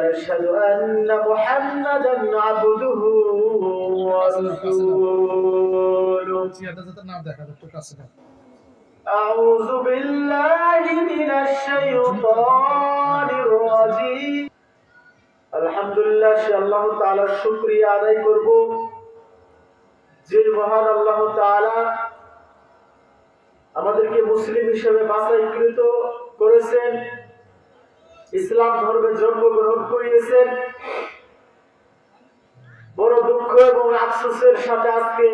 ونشهد أن محمدا عبده ورسوله চেয়ারটা না দেখা যাচ্ছে কাছে না أعوذ بالله من الشيطان الرجيم আলহামদুলিল্লাহ সে আল্লাহ তাআলার শুকরিয়া আদায় করব যে মহান আল্লাহ তাআলা আমাদেরকে মুসলিম হিসেবে বাছাইকৃত করেছেন ইসলাম ধর্মে জন্মগ্রহণ করিয়েছেন। বড় দুঃখ এবং আফসোসের সাথে আজকে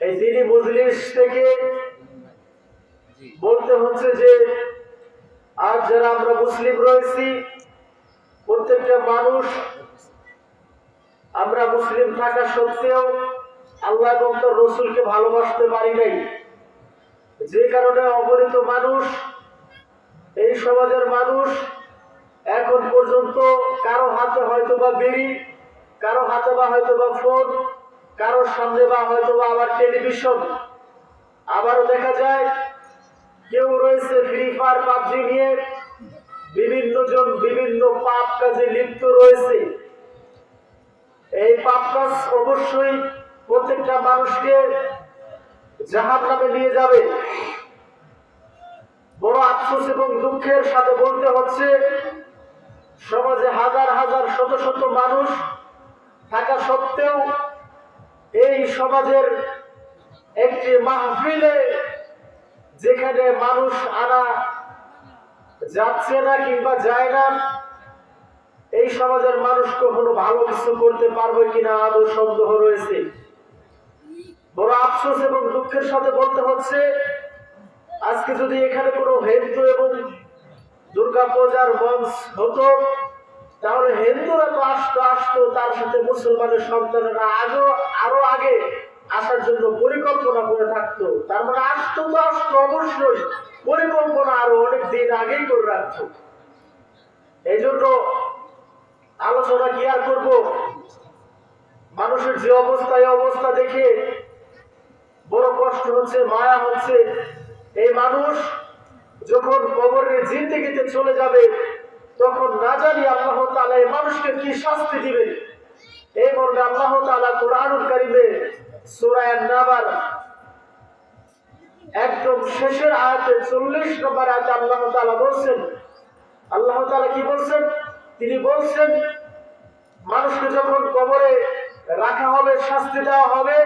এই দিনী মজলিস থেকে বলতে হচ্ছে যে আজ যারা আমরা মুসলিম রয়েছি, প্রত্যেকটা মানুষ, আমরা মুসলিম থাকা সত্ত্বেও আল্লাহ রসুলকে ভালোবাসতে পারি নাই। যে কারণে অগণিত মানুষ এই সমাজের মানুষ এখন পর্যন্ত কারও হাতে হয়তো বা বেরি কারও হাতে বা হয়তো বা ফোন, কারোর সামনে বা হয়তো বা আবার টেলিভিশন। আবারও দেখা যায়, কেউ রয়েছে ফ্রি ফায়ার পাবজি নিয়ে বিভিন্ন জন বিভিন্ন পাপ কাজে লিপ্ত রয়েছে। এই পাপ কাজ অবশ্যই প্রত্যেকটা মানুষকে জাহান নামে নিয়ে যাবে। বড় আফসোস এবং দুঃখের সাথে বলতে হচ্ছে, সমাজে হাজার হাজার শত শত মানুষ থাকা সত্ত্বেও এই সমাজের একটি মাহফিলে যেখানে মানুষ আনা যাচ্ছে না কিংবা যায় না, এই সমাজের মানুষ কখনো ভালো কিছু করতে পারবে কিনা আদৌ সন্দেহ রয়েছে। বড় আফসোস এবং দুঃখের সাথে বলতে হচ্ছে, আজকে যদি এখানে কোনো হিন্দু এবং দুর্গা পূজার মঞ্চ হতো। তাহলে হিন্দুরা তো আসতো আসতো, তার সাথে মুসলমানের সন্তানেরা আরও আরও আগে আসার জন্য পরিকল্পনা করে থাকতো। তার মানে আসতো তো আসতো অবশ্যই, পরিকল্পনা আরও অনেক দিন আগেই করে রাখতো। এই জন্য আলোচনা কি আর করব? মানুষের যে অবস্থা, এই অবস্থা দেখে বড় কষ্ট হচ্ছে, মায়া হচ্ছে। এই মানুষ যখন কবরের জিন্দিগিতে চলে যাবে, তখন না জানি আল্লাহ এই মানুষকে কি শাস্তি দিবেন এই মর্মে আল্লাহ তাআলা কোরআনুল কারিমে সূরা আন-নাবার একদম শেষের আয়াতে 40 নম্বর আয়াতে আল্লাহ তাআলা বলছেন, আল্লাহ তাআলা কি বলছেন? তিনি বলছেন, মানুষকে যখন কবরে রাখা হবে, শাস্তি দেওয়া হবে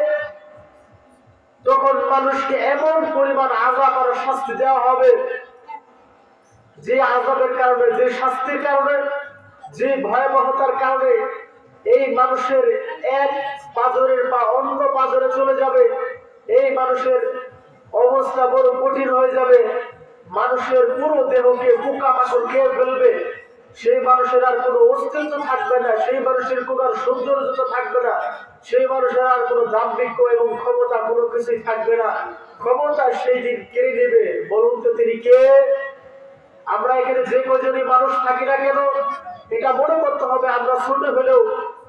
তখন মানুষকে এমন পরিমাণ আজাব আর শাস্তি দেওয়া হবে। যে আজাবের কারণে, যে শাস্তির কারণে, যে ভয়াবহতার কারণে এই মানুষের এক পাজরের বা অন্য পাজরে চলে যাবে। এই মানুষের অবস্থা বড় কঠিন হয়ে যাবে। মানুষের পুরো দেহকে পোকা মাকড় খেয়ে ফেলবে। সেই মানুষের আর কোনো অস্তিত্ব থাকবে না সেই মানুষের কোনো আর সৌন্দর্যতা থাকবে না সেই মানুষের আর কোনো দাম্ভিক্য এবং ক্ষমতা কোনো কিছুই থাকবে না। ক্ষমতা সেই দিন কেড়ে নেবে বলুন তো তিনি কে? আমরা এখানে যে কজনই মানুষ থাকি না কেন এটা মনে করতে হবে আমরা ছোট হলেও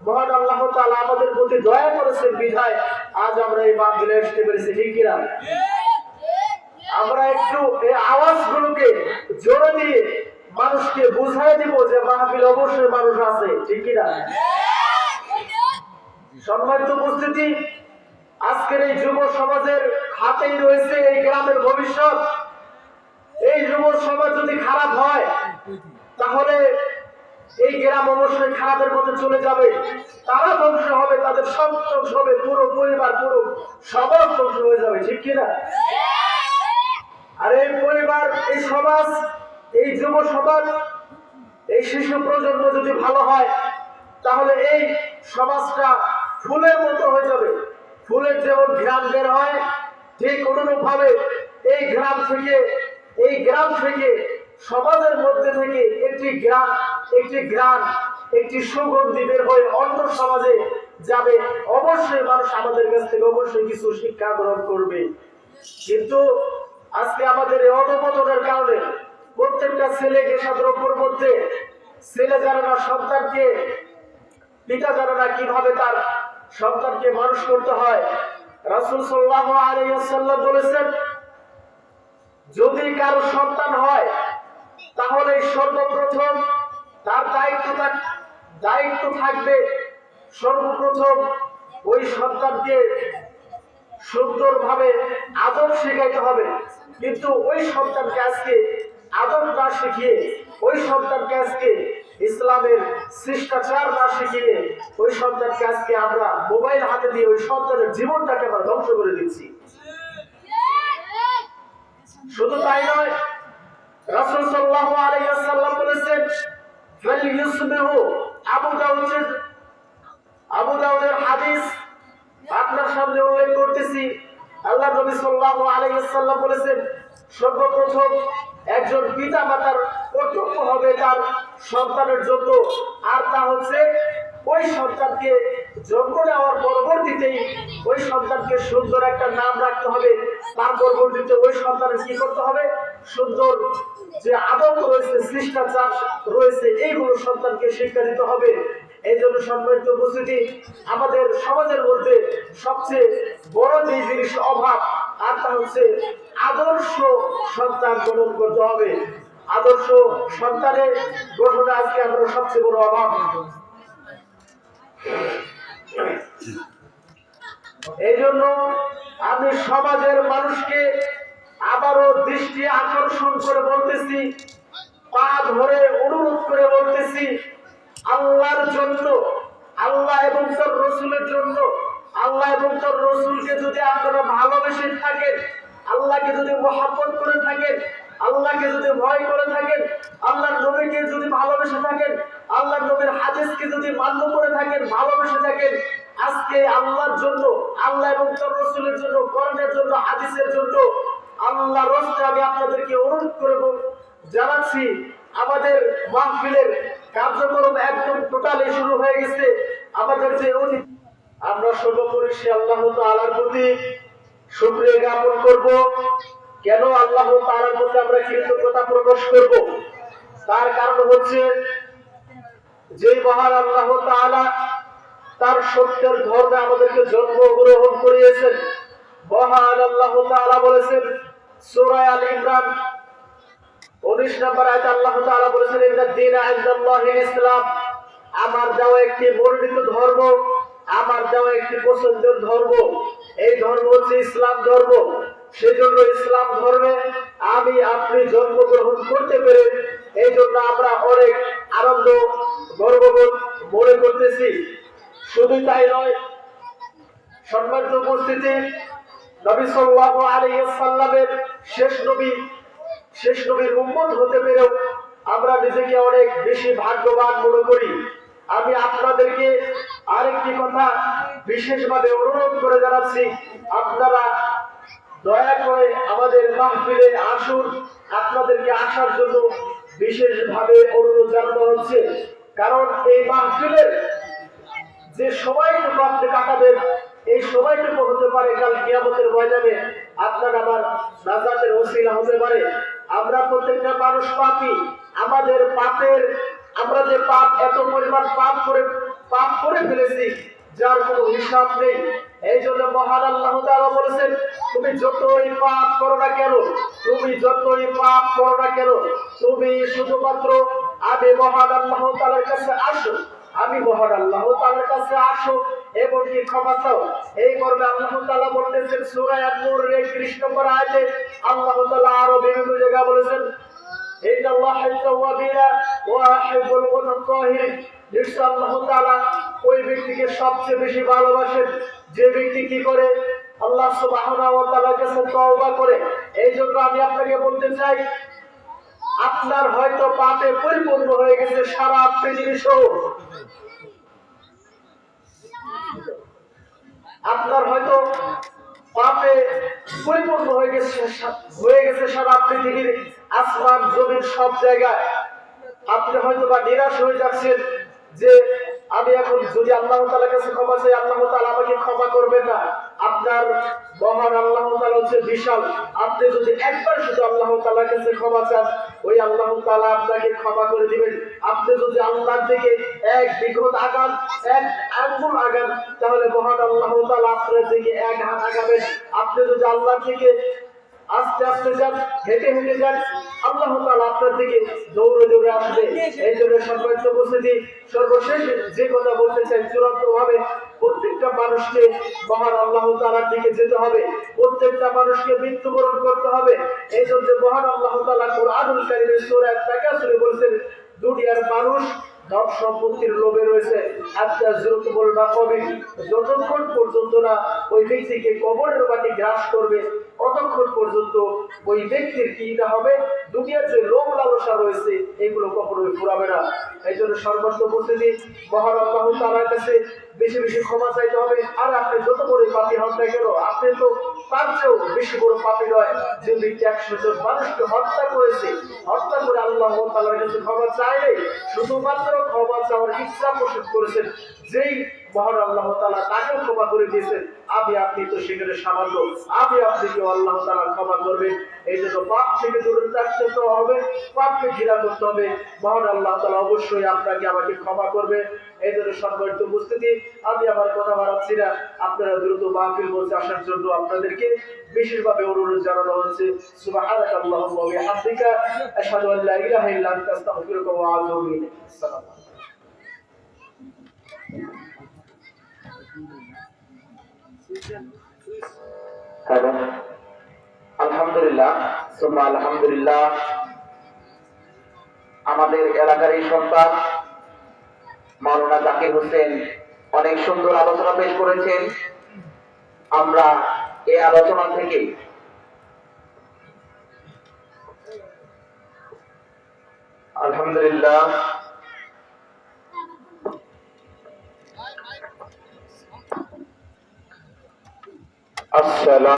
মহান আল্লাহ তাআলা আমাদের প্রতি দয়া করেছেন বিধায় আজ আমরা এই মাহফিলে আসতে পেরেছি ঠিক কিনা? আমরা একটু এই আওয়াজগুলোকে জোরে দিয়ে মানুষকে বুঝাই দিব যে মাহফিল অবশ্যই মানুষ আছে, ঠিক কিনা? সম্মানিত উপস্থিতি, আজকের এই যুব সমাজের হাতেই রয়েছে এই গ্রামের ভবিষ্যৎ। এই যুব সমাজ যদি খারাপ হয়, তাহলে এই গ্রাম অবশ্যই খারাপের মধ্যে চলে যাবে। তারা ধ্বংস হবে, তাদের সব ধ্বংস হবে, পুরো পরিবার, পুরো সমাজ ধ্বংস হয়ে যাবে, ঠিক কিনা? আর এই পরিবার, এই সমাজ এই যুব সমাজ, এই শিশু প্রজন্ম যদি ভালো হয়, তাহলে এই সমাজটা ফুলের মতো হয়ে যাবে। ফুলের যেমন ঘ্রাণ বের হয়, ঠিক অনুরূপ ভাবে এই গ্রাম থেকে, এই গ্রাম থেকে সমাজের মধ্যে থেকে একটি গ্রাম একটি গ্রাম একটি সুগন্ধি বের হয়ে অন্য সমাজে যাবে। অবশ্যই মানুষ আমাদের কাছ থেকে অবশ্যই কিছু শিক্ষা গ্রহণ করবে। কিন্তু আজকে আমাদের এই অধপতনের কারণে প্রত্যেকটা ছেলেকে সাধারণের মধ্যে ছেলে জানে না সন্তানকে, পিতা জানে না কীভাবে তার সন্তানকে মানুষ করতে হয়। রাসুল সাল্লাহ আলাইসাল্লাম বলেছেন, যদি কারও সন্তান হয়, তাহলে সর্বপ্রথম তার দায়িত্ব দায়িত্ব থাকবে সর্বপ্রথম ওই সন্তানকে সুন্দরভাবে আদর শেখাইতে হবে। কিন্তু ওই সন্তানকে আজকে আদর না শিখিয়ে ওই সন্তানকে আজকে ইসলামের শিষ্টাচার না শিখিয়ে ওই সন্তানকে আজকে আমরা মোবাইল হাতে দিয়ে ওই সন্তানের জীবনটাকে আমরা ধ্বংস করে দিচ্ছি। শুধু তাই নয়, রাসূল সাল্লাল্লাহু আলাইহি বলেছেন ফালিয়ুসবিহু আবু দাউদের আবু দাউদের হাদিস আপনার সামনে উল্লেখ করতেছি। আল্লাহ নবী সাল্লাল্লাহু আলাইহি বলেছেন সর্বপ্রথম একজন পিতা মাতার কর্তব্য হবে তার সন্তানের জন্য আর তা হচ্ছে, ওই সন্তানকে জন্ম নেওয়ার পরবর্তীতেই ওই সন্তানকে সুন্দর একটা নাম রাখতে হবে। তার পরবর্তীতে ওই সন্তানের কি করতে হবে? সুন্দর যে আদর্শ রয়েছে, শিষ্টাচার রয়েছে, এইগুলো সন্তানকে শিক্ষা দিতে হবে। এই জন্য সম্মানিত উপস্থিতি, আমাদের সমাজের মধ্যে সবচেয়ে বড় যে জিনিস, অভাব আদর্শ সন্তান গ্রহণ করতে হবে। আদর্শ সন্তানের আজকে আমরা সবচেয়ে বড় অভাব। এই জন্য আমি সমাজের মানুষকে আবারও দৃষ্টি আকর্ষণ করে বলতেছি, পা ধরে অনুরোধ করে বলতেছি, আল্লাহর জন্য, আল্লাহ এবং তার রসুলের জন্য আল্লাহ এবং তার রসুলকে যদি আপনারা ভালোবেসে থাকেন, আল্লাহকে যদি মহাব্বত করে থাকেন, আল্লাহকে যদি ভয় করে থাকেন, আল্লাহর নবীকে যদি ভালোবেসে থাকেন, আল্লাহর নবীর হাদিসকে যদি মান্য করে থাকেন, ভালোবেসে থাকেন, আজকে আল্লাহর জন্য, আল্লাহ এবং তার রসুলের জন্য করণের জন্য, হাদিসের জন্য আল্লাহ রস্তে আমি আপনাদেরকে অনুরোধ করব, জানাচ্ছি, আমাদের মাহফিলের কার্যক্রম একদম টোটালি শুরু হয়ে গেছে, আমাদের যে অতি আমরা সর্বোপরি সে আল্লাহ তাআলার প্রতি শুকরিয়া জ্ঞাপন করব। কেন আল্লাহ তাআলার প্রতি আমরা কৃতজ্ঞতা প্রকাশ করব? তার কারণ হচ্ছে যে মহান আল্লাহ তাআলা তার সত্যের ধর্মে আমাদেরকে জন্মগ্রহণ করিয়েছেন। মহান আল্লাহ তাআলা বলেছেন, সূরা আল ইমরান 19 নম্বর আয়াতে আল্লাহ তাআলা বলেছেন, ইন্নাদ দীনা ইনদাল্লাহিল ইসলাম। আমার দেওয়া একটি বর্ণিত ধর্ম আমার দেওয়া একটি পছন্দের ধর্ম, এই ধর্ম হচ্ছে ইসলাম ধর্ম। সেজন্য ইসলাম ধর্মে আমি, আপনি জন্মগ্রহণ করতে পেরে এই জন্য আমরা অনেক আনন্দ, গর্ববোধ মনে করতেছি। শুধু তাই নয়, সম্মানিত উপস্থিতি, নবী সাল্লাল্লাহু আলাইহি সাল্লামের শেষ নবী, শেষ নবীর উম্মত হতে পেরেও আমরা নিজেকে অনেক বেশি ভাগ্যবান মনে করি। আমি আপনাদেরকে আরেকটি কথা বিশেষভাবে অনুরোধ করে জানাচ্ছি। আপনারা দয়া করে আমাদের মাহফিলে আসুন। আপনাদেরকে আসার জন্য বিশেষভাবে অনুরোধ জানানো হচ্ছে। কারণ এই মাহফিলের যে সময়টুকু আপনি কাটাবেন, এই সময়টুকু হতে পারে কাল কিয়ামতের ময়দানে আপনার আমার নাজাতের ওসিলা হতে পারে। আমরা প্রত্যেকটা মানুষ পাপি। আমাদের পাপের আমরা যে পাপ এত পরিমাণ পাপ করে পাপ করে ফেলেছি, যার কোনো হিসাব নেই। এই জন্য মহান আল্লাহ তাআলা বলেছেন, তুমি যতই পাপ করো না কেন, তুমি যতই পাপ করো না কেন, তুমি শুধুমাত্র আমি মহান আল্লাহ তাআলার কাছে আসো, আমি মহান আল্লাহ তাআলার কাছে আসো এবং কি ক্ষমা চাও। এই মর্মে আল্লাহ তাআলা বলতেছেন, সূরা আন-নূরের 31 নম্বর আয়াতে আল্লাহ তাআলা আরও বিভিন্ন জায়গায় বলেছেন আল্লাহা তাওয়াবিনা ওয়া ইউহিব্বুল মুতাতাহিরিন নিশ্চয় আল্লাহ তাআলা ওই ব্যক্তিকে সবচেয়ে বেশি ভালোবাসেন। যে ব্যক্তি কি করে? আল্লাহ সুবহানাহু ওয়া তাআলার কাছে তওবা করে। এই জন্য আমি আপনাকে বলতে চাই, আপনার হয়তো পাপে পরিপূর্ণ হয়ে গেছে সারা পৃথিবী সহ। আপনার হয়তো পাপে পরিপূর্ণ হয়ে গেছে হয়ে গেছে সারা পৃথিবীর আসমান জমির সব জায়গায়। আপনি হয়তো বা নিরাশ হয়ে যাচ্ছেন যে আমি এখন যদি আল্লাহ তালার কাছে ক্ষমা চাই, আল্লাহ তালা আমাকে ক্ষমা করবে না। আপনার মহান আল্লাহ তালা হচ্ছে বিশাল। আপনি যদি একবার শুধু আল্লাহ তালার কাছে ক্ষমা চান, ওই আল্লাহ তালা আপনাকে ক্ষমা করে দিবেন। আপনি যদি আল্লাহর থেকে এক বিঘত আগান, এক আঙ্গুল আগান, তাহলে মহান আল্লাহ তালা আপনার দিকে এক হাত আগাবেন। আপনি যদি আল্লাহ থেকে আস্তে আস্তে যান, হেঁটে হেঁটে যান আল্লাহ আপনার দিকে দৌড়ে দৌড়ে আসবে। এই জন্য সম্মানিত উপস্থিতি, সর্বশেষ যে কথা বলতে চাই চূড়ান্ত ভাবে প্রত্যেকটা মানুষকে মহান আল্লাহ তাআলার দিকে যেতে হবে। প্রত্যেকটা মানুষকে মৃত্যুবরণ করতে হবে। এই জন্য মহান আল্লাহ তাআলা কোরআনুল কারীমের সূরা তাকাসুরে বলেছেন, দুনিয়ার মানুষ ধন সম্পত্তির লোভে রয়েছে। আত্মা জরুরত বলবা কবে যতক্ষণ পর্যন্ত না ওই ব্যক্তিকে কবরের মাটি গ্রাস করবে ততক্ষণ পর্যন্ত ওই ব্যক্তির কি না হবে? দুনিয়ার যে লোভ লালসা রয়েছে, এগুলো কখনোই ফুরাবে না। এই জন্য সর্বস্ব উপস্থিতি মহান আল্লাহ কাছে বেশি বেশি ক্ষমা চাইতে হবে। আর আপনি যত বড় পাপি হন না কেন, আপনি তো তার চেয়েও বেশি বড় পাপি নয়। যে ব্যক্তি একশো জন মানুষকে হত্যা করেছে, হত্যা করে আল্লাহ তাআলার কাছে ক্ষমা চাইলে শুধুমাত্র ক্ষমা চাওয়ার ইচ্ছা পোষণ করেছেন। যেই মহান আল্লাহ তাআলা তাকেও ক্ষমা করে দিয়েছেন। আমি, আপনি তো সেখানে সামান্য, আমি আপনাকে আল্লাহ তাআলা ক্ষমা করবে এই জন্য পাপ থেকে দূরে থাকতে তো হবে, পাপকে ঘৃণা করতে হবে। মহান আল্লাহ তাআলা অবশ্যই আপনাকে আমাকে ক্ষমা করবে। এই জন্য সম্মানিত উপস্থিতি, আমি আমার কথা বাড়াচ্ছি না। আপনারা দ্রুত মাহফিল বলতে আসার জন্য আপনাদেরকে বিশেষভাবে অনুরোধ জানানো হচ্ছে। সুবহানাক আল্লাহুম্মা ওয়া বিহামদিকা, আশহাদু আন লা ইলাহা আসসালামু আলাইকুম। আমাদের এলাকার এই সন্তান মাওলানা জাকির হোসেন অনেক সুন্দর আলোচনা পেশ করেছেন। আমরা এই আলোচনা থেকে আলহামদুলিল্লাহ আসসালাম